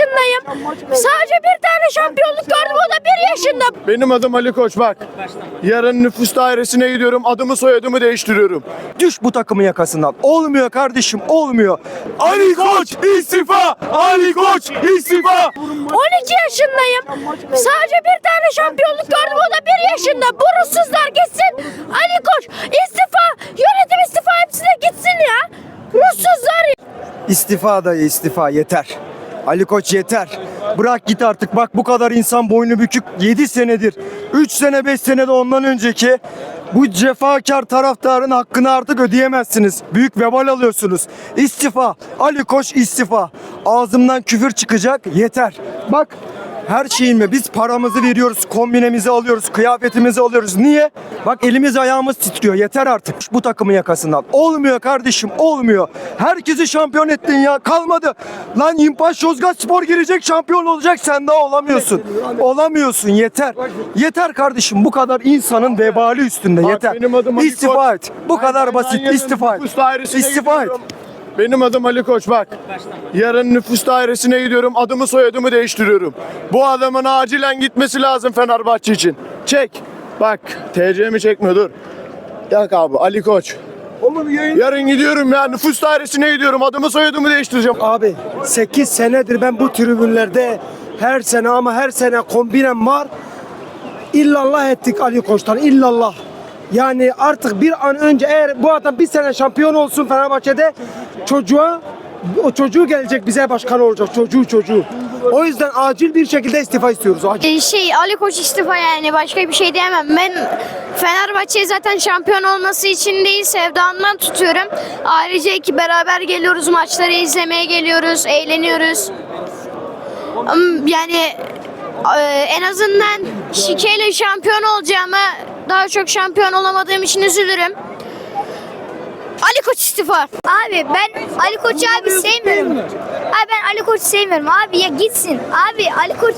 yaşındayım. Sadece bir tane şampiyonluk gördüm o da bir yaşında. Benim adım Ali Koç bak. Yarın nüfus dairesine gidiyorum. Adımı soyadımı değiştiriyorum. Düş bu takımın yakasından. Olmuyor kardeşim olmuyor. Ali Koç istifa! Ali Koç istifa! 12 yaşındayım. Sadece bir tane şampiyonluk gördüm o da bir yaşında. Bu ruhsuzlar gitsin. Ali Koç istifa. Yönetim istifa hepsi de gitsin ya. Ruhsuzlar İstifa dayı istifa yeter. Ali Koç yeter. Bırak git artık bak bu kadar insan boynu bükük 7 senedir. 3 sene 5 sene de ondan önceki bu cefakar taraftarın hakkını artık ödeyemezsiniz. Büyük vebal alıyorsunuz. İstifa. Ali Koç istifa. Ağzımdan küfür çıkacak yeter. Bak her şeyinle biz paramızı veriyoruz, kombinemizi alıyoruz, kıyafetimizi alıyoruz. Niye? Bak elimiz ayağımız titriyor. Yeter artık. Bu takımın yakasından. Olmuyor kardeşim, olmuyor. Herkesi şampiyon ettin ya. Kalmadı. Lan İmpaş Yozgat Spor girecek, şampiyon olacak. Sen daha olamıyorsun. Olamıyorsun. Yeter. Yeter kardeşim. Bu kadar insanın vebali üstünde. Yeter. İstifa et. Bu kadar basit. İstifa et. İstifa et. Benim adım Ali Koç bak. Yarın nüfus dairesine gidiyorum. Adımı soyadımı değiştiriyorum. Bu adamın acilen gitmesi lazım Fenerbahçe için. Çek. Bak TC'mi çekmiyor dur. Yak abi Ali Koç. Yarın gidiyorum ya nüfus dairesine gidiyorum. Adımı soyadımı değiştireceğim. Abi 8 senedir ben bu tribünlerde her sene ama her sene kombinem var. İllallah ettik Ali Koç'tan illallah. Yani artık bir an önce eğer bu adam bir sene şampiyon olsun Fenerbahçe'de çocuğa o çocuğu gelecek bize başkan olacak çocuğu çocuğu. O yüzden acil bir şekilde istifa istiyoruz. Acil. Ee, şey Ali Koç istifa yani başka bir şey diyemem. Ben Fenerbahçe zaten şampiyon olması için değil sevdamdan tutuyorum. Ayrıca iki beraber geliyoruz maçları izlemeye geliyoruz, eğleniyoruz. Yani e, en azından şikeyle şampiyon olacağıma daha çok şampiyon olamadığım için üzülürüm. Ali Koç istifa. Abi ben Ali Koç'u abi sevmiyorum. Abi ben Ali Koç'u sevmiyorum abi ya gitsin. Abi Ali Koç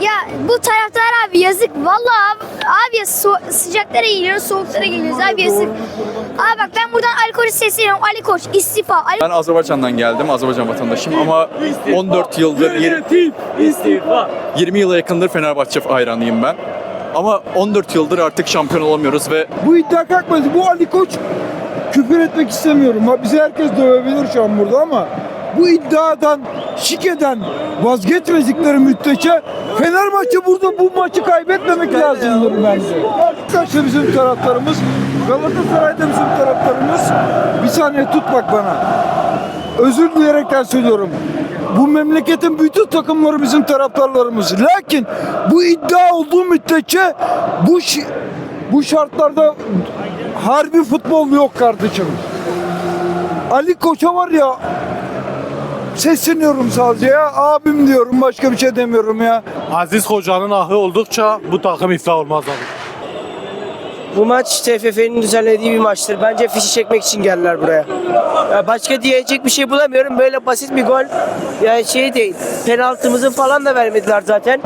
ya bu taraftar abi yazık. Vallahi abi, abi ya so- sıcaklara geliyoruz soğuklara geliyoruz abi yazık. Abi bak ben buradan Ali Koç'u sesleniyorum. Ali Koç istifa. Ali Ben Azerbaycan'dan geldim, Azerbaycan vatandaşıyım ama 14 yıldır, yir- 20 yıla yakındır Fenerbahçe hayranıyım ben. Ama 14 yıldır artık şampiyon olamıyoruz ve Bu iddia kalkmadı. Bu Ali Koç küfür etmek istemiyorum. Ha, bizi herkes dövebilir şu an burada ama bu iddiadan, şikeden vazgeçmedikleri müddetçe Fenerbahçe burada bu maçı kaybetmemek lazımdır bence. Beşiktaş'ta bizim taraftarımız, Galatasaray'da bizim taraftarımız. Bir saniye tut bak bana. Özür dilerekten söylüyorum. Bu memleketin bütün takımları bizim taraftarlarımız. Lakin bu iddia olduğu müddetçe bu bu şartlarda harbi futbol yok kardeşim. Ali Koç'a var ya sesleniyorum sadece ya abim diyorum başka bir şey demiyorum ya. Aziz Hoca'nın ahı oldukça bu takım iflah olmaz abi. Bu maç TFF'nin düzenlediği bir maçtır. Bence fişi çekmek için geldiler buraya. Ya başka diyecek bir şey bulamıyorum. Böyle basit bir gol yani şey değil. Penaltımızı falan da vermediler zaten.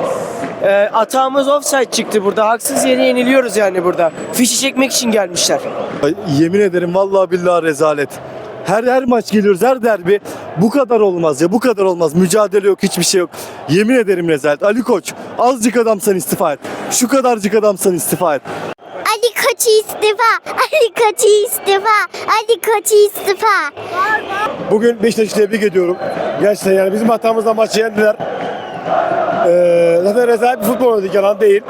Ee, atağımız offside çıktı burada. Haksız yere yeniliyoruz yani burada. Fişi çekmek için gelmişler. Yemin ederim vallahi billahi rezalet. Her her maç geliyoruz her derbi bu kadar olmaz ya bu kadar olmaz. Mücadele yok hiçbir şey yok. Yemin ederim rezalet. Ali Koç azıcık adamsan istifa et. Şu kadarcık adamsan istifa et. Ali Koç istifa. Ali Koç istifa. Ali Koç istifa. Bugün Beşiktaş'ı tebrik ediyorum. Gerçekten yani bizim hatamızdan maçı yendiler. Ee, zaten rezalet bir futbol oynadık yalan değil.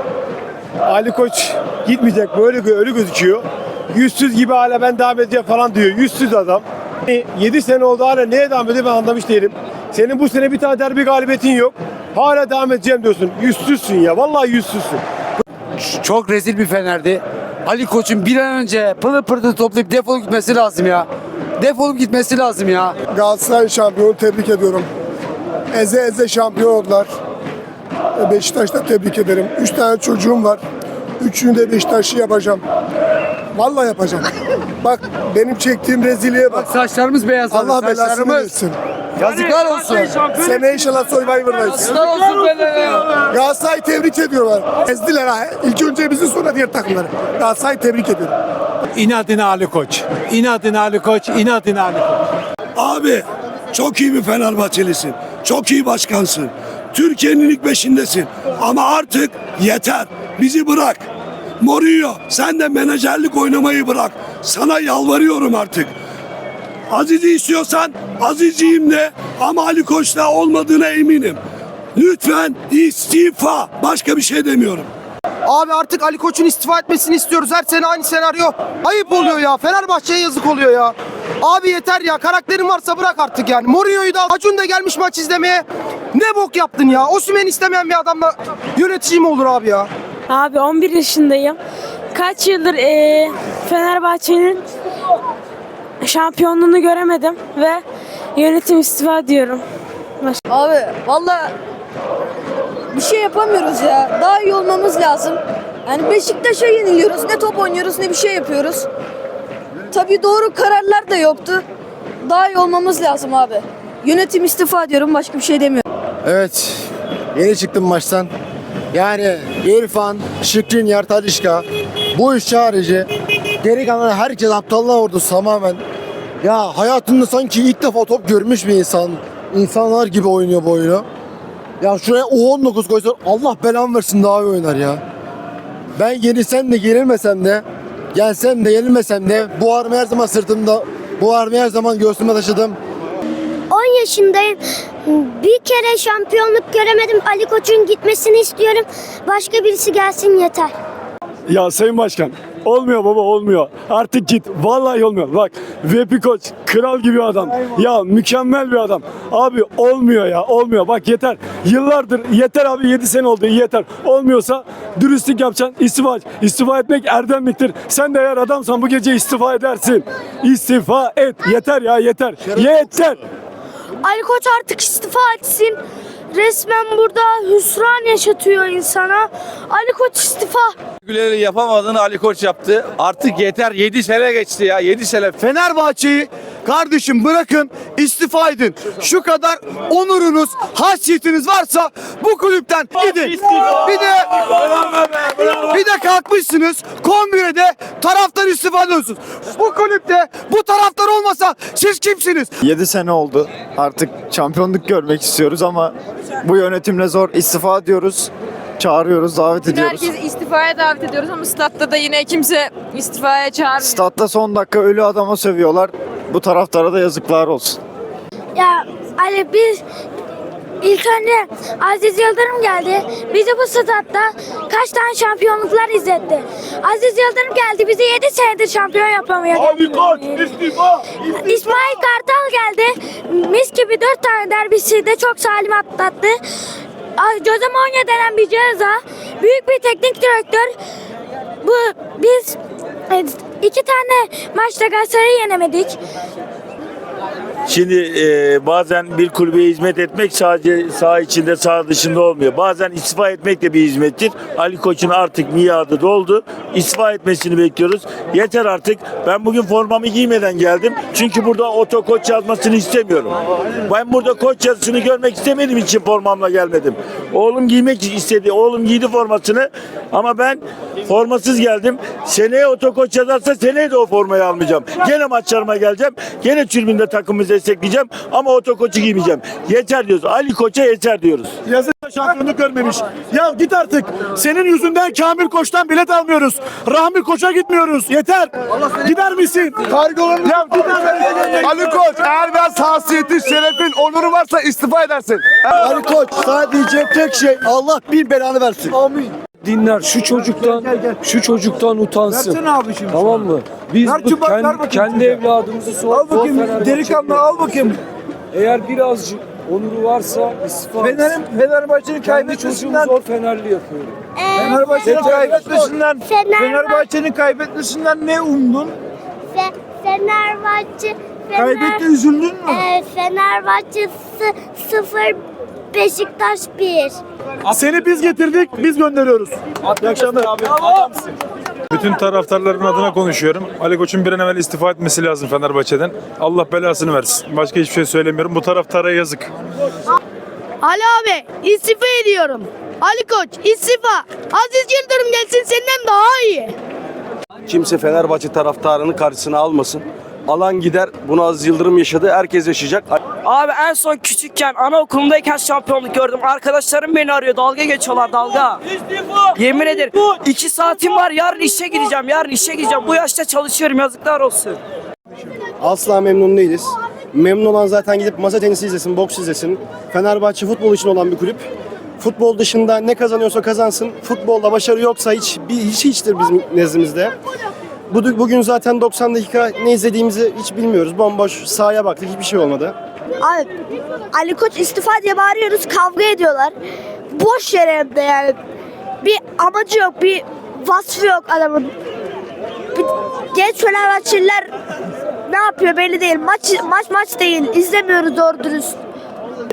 Ali Koç gitmeyecek böyle ölü gözüküyor. Yüzsüz gibi hala ben devam edeceğim falan diyor. Yüzsüz adam. 7 sene oldu hala neye devam ediyor ben anlamış değilim. Senin bu sene bir tane derbi galibiyetin yok. Hala devam edeceğim diyorsun. Yüzsüzsün ya. Vallahi yüzsüzsün. Çok rezil bir Fener'di. Ali Koç'un bir an önce pırıl pırıl toplayıp defolup gitmesi lazım ya. Defolup gitmesi lazım ya. Galatasaray şampiyonu tebrik ediyorum. Eze eze şampiyon oldular. Beşiktaş'ta tebrik ederim. Üç tane çocuğum var. Üçünü de Beşiktaş'ı yapacağım. Vallahi yapacağım. Bak benim çektiğim rezilliğe bak. Saçlarımız beyazladı. Allah belasını versin. Yazıklar olsun. Sene inşallah Survivor'dayız. Yazıklar olsun Fener'e ya. Galatasaray tebrik ediyorlar. Ezdiler ha. İlk önce bizi sonra diğer takımları. Galatasaray tebrik ediyorum. İnadına Ali Koç. İnadına Ali Koç, inadına Ali Koç. Abi çok iyi bir Fenerbahçelisin. çok iyi başkansın. Türkiye'nin ilk beşindesin. Ama artık yeter. Bizi bırak. Mourinho sen de menajerlik oynamayı bırak. Sana yalvarıyorum artık. Aziz'i istiyorsan Aziz'ciyim de ama Ali Koç'ta olmadığına eminim. Lütfen istifa. Başka bir şey demiyorum. Abi artık Ali Koç'un istifa etmesini istiyoruz. Her sene aynı senaryo. Ayıp oluyor ya. Fenerbahçe'ye yazık oluyor ya. Abi yeter ya. Karakterin varsa bırak artık yani. Mourinho'yu da Acun da gelmiş maç izlemeye. Ne bok yaptın ya? Osimhen istemeyen bir adamla yönetici mi olur abi ya? Abi 11 yaşındayım. Kaç yıldır eee, Fenerbahçe'nin şampiyonluğunu göremedim ve yönetim istifa diyorum. Abi valla bir şey yapamıyoruz ya. Daha iyi olmamız lazım. Yani Beşiktaş'a yeniliyoruz. Ne top oynuyoruz ne bir şey yapıyoruz. Tabii doğru kararlar da yoktu. Daha iyi olmamız lazım abi. Yönetim istifa diyorum başka bir şey demiyorum. Evet. Yeni çıktım maçtan. Yani İrfan, Şikrinyar, Talişka bu üç harici geri kalan herkes aptallığa vurdu tamamen. Ya hayatında sanki ilk defa top görmüş bir insan. insanlar gibi oynuyor bu oyunu. Ya şuraya U19 koysan Allah belamı versin daha iyi oynar ya. Ben yenilsem de yenilmesem de gelsem de yenilmesem de bu arma her zaman sırtımda bu armayı her zaman göğsüme taşıdım. 10 yaşındayım. Bir kere şampiyonluk göremedim. Ali Koç'un gitmesini istiyorum. Başka birisi gelsin yeter. Ya Sayın Başkan olmuyor baba olmuyor. Artık git. Vallahi olmuyor. Bak Vepi Koç kral gibi adam. Ya mükemmel bir adam. Abi olmuyor ya olmuyor. Bak yeter. Yıllardır yeter abi 7 sene oldu yeter. Olmuyorsa dürüstlük yapacaksın. istifa et. İstifa etmek erdemliktir. Sen de eğer adamsan bu gece istifa edersin. İstifa et. Yeter ya yeter. Yeter. Ali Koç artık istifa etsin. Resmen burada hüsran yaşatıyor insana. Ali Koç istifa. Güleri yapamadığını Ali Koç yaptı. Artık yeter. 7 sene geçti ya. 7 sene. Fenerbahçe'yi kardeşim bırakın istifa edin. Şu kadar onurunuz, haysiyetiniz varsa bu kulüpten gidin. Bir de bir de kalkmışsınız kongrede taraftar istifa ediyorsunuz. Bu kulüpte bu taraftar olmasa siz kimsiniz? 7 sene oldu. Artık şampiyonluk görmek istiyoruz ama bu yönetimle zor istifa diyoruz. Çağırıyoruz, davet ediyoruz. Herkesi istifaya davet ediyoruz ama statta da yine kimse istifaya çağırmıyor. Statta son dakika ölü adama sövüyorlar. Bu taraftara da yazıklar olsun. Ya Ali biz ilk önce Aziz Yıldırım geldi. Bizi bu statta kaç tane şampiyonluklar izletti. Aziz Yıldırım geldi. Bizi 7 senedir şampiyon yapamıyor. Ali Koç istifa. İsmail Kartal geldi. Mis gibi 4 tane derbisi de çok salim atlattı. Jose Mourinho denen bir ceza. Büyük bir teknik direktör. Bu biz e, iki tane maçta Galatasaray'ı yenemedik. Şimdi e, bazen bir kulübe hizmet etmek sadece saha içinde saha dışında olmuyor. Bazen istifa etmek de bir hizmettir. Ali Koç'un artık miadı doldu. İstifa etmesini bekliyoruz. Yeter artık. Ben bugün formamı giymeden geldim. Çünkü burada oto koç yazmasını istemiyorum. Ben burada koç yazısını görmek istemediğim için formamla gelmedim. Oğlum giymek istedi. Oğlum giydi formasını. Ama ben formasız geldim. Seneye oto koç yazarsa seneye de o formayı almayacağım. Gene maçlarıma geleceğim. Gene tribünde takımımı destekleyeceğim. Ama oto koçu giymeyeceğim. Yeter diyoruz. Ali Koç'a yeter diyoruz. Yazık şampiyonluk görmemiş. Ya git artık. Senin yüzünden Kamil Koç'tan bilet almıyoruz. Rahmi Koç'a gitmiyoruz. Yeter. Gider misin? Kargolarını ya gider Ali Koç eğer biraz hasiyetin, şerefin, onuru varsa istifa edersin. Ali Koç sadece tek şey Allah bin belanı versin. Dinler şu çocuktan şu çocuktan utansın. Versene abi şimdi. Tamam mı? Biz Ver bu kendi, bakayım kendi çocuğa. evladımızı sor. Al bakayım delikanlı al bakayım. Eğer birazcık onuru varsa istifa etsin. Fener'in Fenerbahçe'nin Kendi kaybetmesinden zor Fenerli yapıyorum. Fenerbahçe'nin kaybetmesinden Fenerbahçe, Fenerbahçe'nin kaybetmesinden ne umdun? Fe- Fenerbahçe, Kaybetti üzüldün mü? Ee, Fenerbahçe 0 Beşiktaş 1. Seni biz getirdik, biz gönderiyoruz. İyi akşamlar. Bütün taraftarların adına konuşuyorum. Ali Koç'un bir an evvel istifa etmesi lazım Fenerbahçe'den. Allah belasını versin. Başka hiçbir şey söylemiyorum. Bu taraftara yazık. Ali abi istifa ediyorum. Ali Koç istifa. Aziz Yıldırım gelsin senden daha iyi. Kimse Fenerbahçe taraftarını karşısına almasın. Alan gider. Bunu Aziz Yıldırım yaşadı. Herkes yaşayacak. Abi en son küçükken anaokulundayken şampiyonluk gördüm. Arkadaşlarım beni arıyor. Dalga geçiyorlar dalga. Yemin ederim. iki saatim var. Yarın işe gideceğim. Yarın işe gideceğim. Bu yaşta çalışıyorum. Yazıklar olsun. Asla memnun değiliz. Memnun olan zaten gidip masa tenisi izlesin, boks izlesin. Fenerbahçe futbol için olan bir kulüp. Futbol dışında ne kazanıyorsa kazansın. Futbolda başarı yoksa hiç bir hiç hiçtir bizim nezdimizde. Bu, bugün zaten 90 dakika ne izlediğimizi hiç bilmiyoruz. Bomboş sahaya baktık hiçbir şey olmadı. Abi Ali Koç istifa diye bağırıyoruz kavga ediyorlar. Boş yere de yani. Bir amacı yok, bir vasfı yok adamın. Bir, genç Fenerbahçeliler ne yapıyor belli değil. Maç maç maç değil. İzlemiyoruz doğru dürüst.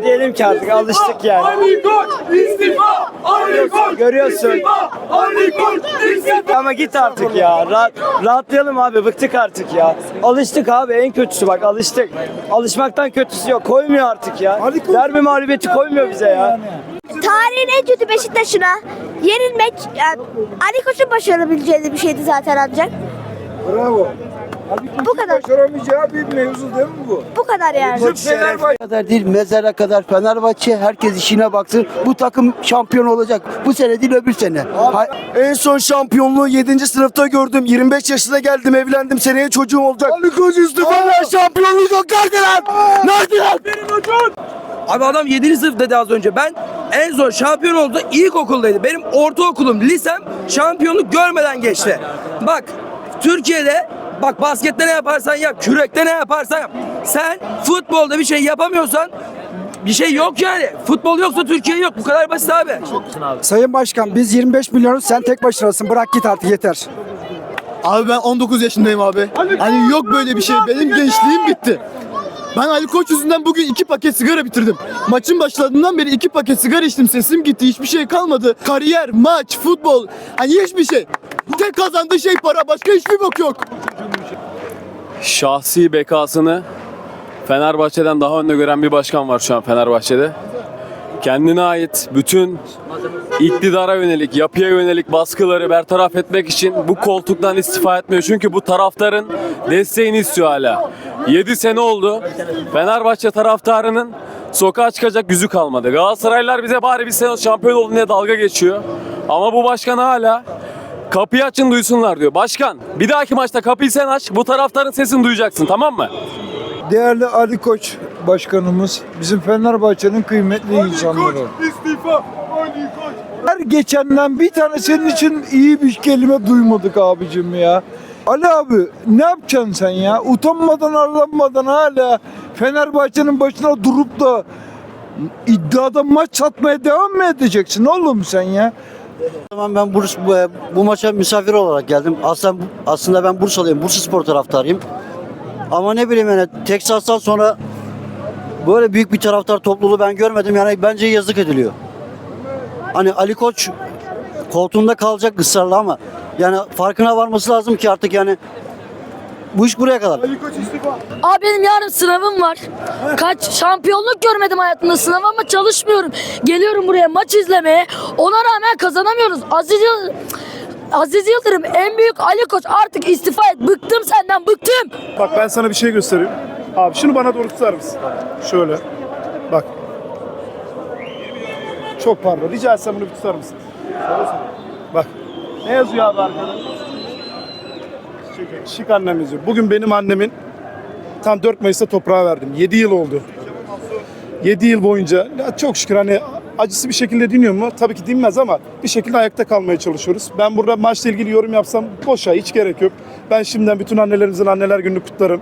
Diyelim ki artık alıştık yani. Ali Koç istifa! Ali Koç Görüyorsun. istifa! Ali Koç istifa! Ama git artık ya. Rahat, rahatlayalım abi. Bıktık artık ya. Alıştık abi. En kötüsü bak alıştık. Alışmaktan kötüsü yok. Koymuyor artık ya. Derbi mağlubiyeti koymuyor bize ya. Tarihin en kötü Beşiktaş'ına yenilmek yani Ali Koç'un başarabileceği bir şeydi zaten ancak. Bravo. Bu kadar. Başaramayacağı bir mevzu değil mi bu? Bu kadar yani. Fenerbahçe kadar değil mezara kadar Fenerbahçe herkes işine baksın. Bu takım şampiyon olacak. Bu sene değil öbür sene. Ha- En son şampiyonluğu 7. sınıfta gördüm. 25 yaşına geldim, evlendim. Seneye çocuğum olacak. Ali Koç istifa! Şampiyonluk yok. Nerede lan? Nerede lan? Abi adam 7. sınıf dedi az önce. Ben en son şampiyon oldu ilkokuldaydı. Benim ortaokulum, lisem şampiyonluk görmeden geçti. Bak Türkiye'de bak baskette ne yaparsan yap, kürekte ne yaparsan yap. Sen futbolda bir şey yapamıyorsan bir şey yok yani. Futbol yoksa Türkiye yok. Bu kadar basit abi. Sayın Başkan biz 25 milyonuz. Sen tek başınasın. Bırak git artık yeter. Abi ben 19 yaşındayım abi. Hani yok böyle bir şey. Benim gençliğim bitti. Ben Ali Koç yüzünden bugün iki paket sigara bitirdim. Maçın başladığından beri iki paket sigara içtim. Sesim gitti. Hiçbir şey kalmadı. Kariyer, maç, futbol. Hani hiçbir şey. Tek kazandığı şey para. Başka hiçbir bok yok. Şahsi bekasını Fenerbahçe'den daha önde gören bir başkan var şu an Fenerbahçe'de. Kendine ait bütün iktidara yönelik, yapıya yönelik baskıları bertaraf etmek için bu koltuktan istifa etmiyor. Çünkü bu taraftarın desteğini istiyor hala. 7 sene oldu. Fenerbahçe taraftarının sokağa çıkacak yüzü kalmadı. Galatasaraylılar bize bari bir sene şampiyon oldu diye dalga geçiyor. Ama bu başkan hala Kapıyı açın duysunlar diyor. Başkan bir dahaki maçta kapıyı sen aç. Bu taraftarın sesini duyacaksın tamam mı? Değerli Ali Koç başkanımız bizim Fenerbahçe'nin kıymetli insanları. İstifa. Ali Koç. Her geçenden bir tane senin için iyi bir kelime duymadık abicim ya. Ali abi ne yapacaksın sen ya? Utanmadan arlanmadan hala Fenerbahçe'nin başına durup da iddiada maç satmaya devam mı edeceksin oğlum sen ya? Tamam ben Burs bu, bu maça misafir olarak geldim. Aslında aslında ben Bursalıyım. Bursa Spor taraftarıyım. Ama ne bileyim yani Teksas'tan sonra böyle büyük bir taraftar topluluğu ben görmedim. Yani bence yazık ediliyor. Hani Ali Koç koltuğunda kalacak ısrarla ama yani farkına varması lazım ki artık yani bu iş buraya kadar. Abi benim yarın sınavım var. Kaç şampiyonluk görmedim hayatımda sınav ama çalışmıyorum. Geliyorum buraya maç izlemeye. Ona rağmen kazanamıyoruz. Aziz Yıldırım, Aziz Yıldırım en büyük Ali Koç artık istifa et. Bıktım senden bıktım. Bak ben sana bir şey göstereyim. Abi şunu bana doğru tutar mısın? Şöyle. Bak. Çok pardon. Rica etsem bunu bir tutar mısın? Bak. Ne yazıyor abi arkada? Şık, şık annem yazıyor. Bugün benim annemin tam 4 Mayıs'ta toprağa verdim. 7 yıl oldu. 7 yıl boyunca çok şükür hani acısı bir şekilde dinliyor mu? Tabii ki dinmez ama bir şekilde ayakta kalmaya çalışıyoruz. Ben burada maçla ilgili yorum yapsam boşa hiç gerek yok. Ben şimdiden bütün annelerimizin anneler gününü kutlarım.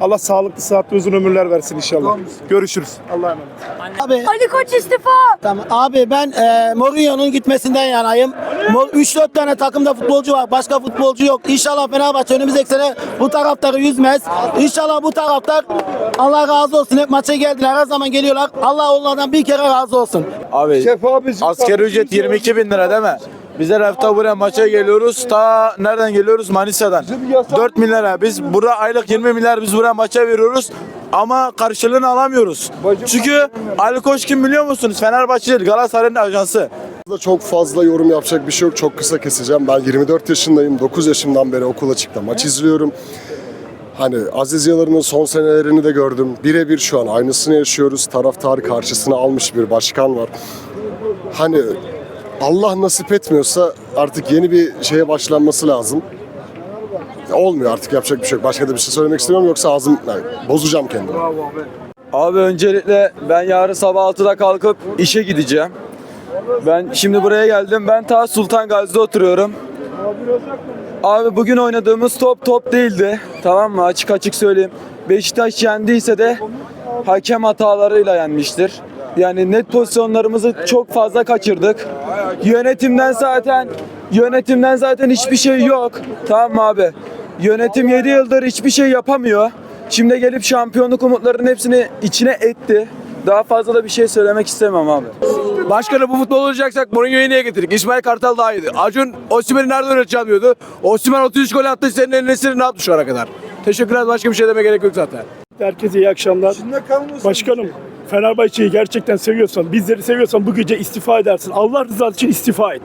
Allah sağlıklı, sıhhatli, uzun ömürler versin inşallah. Görüşürüz. Allah'a emanet. Abi Ali Koç istifa. Tamam. Abi ben e, Mourinho'nun gitmesinden yanayım. 3-4 tane takımda futbolcu var. Başka futbolcu yok. İnşallah Fenerbahçe önümüzdeki sene bu taraftarı yüzmez. İnşallah bu taraftar Allah razı olsun. Hep maça geldiler. Her zaman geliyorlar. Allah onlardan bir kere razı olsun. Abi Şefa bizim asgari ücret 22 bin lira değil mi? Biz her hafta buraya maça geliyoruz. Ta nereden geliyoruz? Manisa'dan. 4 milyara. Biz burada aylık 20 milyar biz buraya maça veriyoruz. Ama karşılığını alamıyoruz. Çünkü Ali Koç kim biliyor musunuz? Fenerbahçe değil, Galatasaray'ın ajansı. Çok fazla yorum yapacak bir şey yok. Çok kısa keseceğim. Ben 24 yaşındayım. 9 yaşımdan beri okula çıktım. Maç izliyorum. Hani Aziz Yıldırım'ın son senelerini de gördüm. Birebir şu an aynısını yaşıyoruz. Taraftarı karşısına almış bir başkan var. Hani Allah nasip etmiyorsa artık yeni bir şeye başlanması lazım. Olmuyor artık yapacak bir şey yok. Başka da bir şey söylemek istemiyorum yoksa ağzım yani bozacağım kendimi. Abi öncelikle ben yarın sabah 6'da kalkıp işe gideceğim. Ben şimdi buraya geldim. Ben ta Sultan Gazi'de oturuyorum. Abi bugün oynadığımız top top değildi. Tamam mı? Açık açık söyleyeyim. Beşiktaş yendiyse de hakem hatalarıyla yenmiştir. Yani net pozisyonlarımızı çok fazla kaçırdık. Yönetimden zaten yönetimden zaten hiçbir şey yok. Tamam mı abi? Yönetim 7 yıldır hiçbir şey yapamıyor. Şimdi gelip şampiyonluk umutlarının hepsini içine etti. Daha fazla da bir şey söylemek istemem abi. Başkanı bu futbol olacaksak Mourinho'yu niye getirdik? İsmail Kartal daha iyiydi. Acun Osimhen'i nerede oynatacağım diyordu. Osimhen 33 gol attı senin eline seni ne yaptı şu ana kadar? Teşekkürler başka bir şey demeye gerek yok zaten. Herkese iyi akşamlar. Başkanım Fenerbahçe'yi gerçekten seviyorsan, bizleri seviyorsan bu gece istifa edersin. Allah rızası için istifa et.